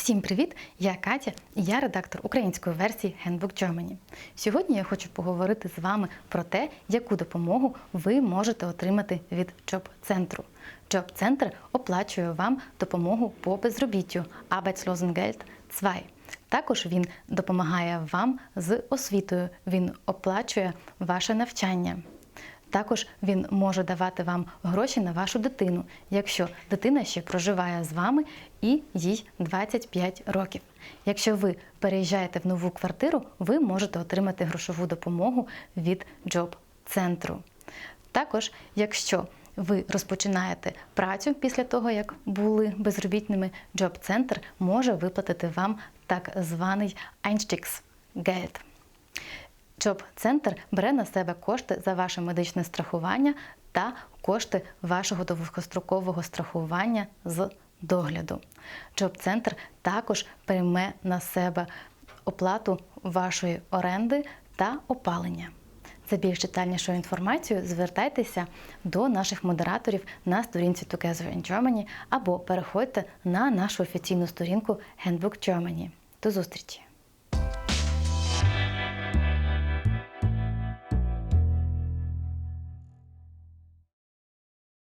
Всім привіт! Я Катя, і я редактор української версії Handbook Germany. Сьогодні я хочу поговорити з вами про те, яку допомогу ви можете отримати від Джоб-центру. Джоб-центр оплачує вам допомогу по безробіттю Arbeitslosengeld 2. Також він допомагає вам з освітою. Він оплачує ваше навчання. Також він може давати вам гроші на вашу дитину, якщо дитина ще проживає з вами і їй 25 років. Якщо ви переїжджаєте в нову квартиру, ви можете отримати грошову допомогу від Джоб-центру. Також, якщо ви розпочинаєте працю після того, як були безробітними, Джоб-центр може виплатити вам так званий Einstiegsgeld. Джоб-центр бере на себе кошти за ваше медичне страхування та кошти вашого довгострокового страхування з догляду. Джоб-центр також прийме на себе оплату вашої оренди та опалення. За більш детальнішою інформацією звертайтеся до наших модераторів на сторінці Together in Germany або переходьте на нашу офіційну сторінку Handbook Germany. До зустрічі!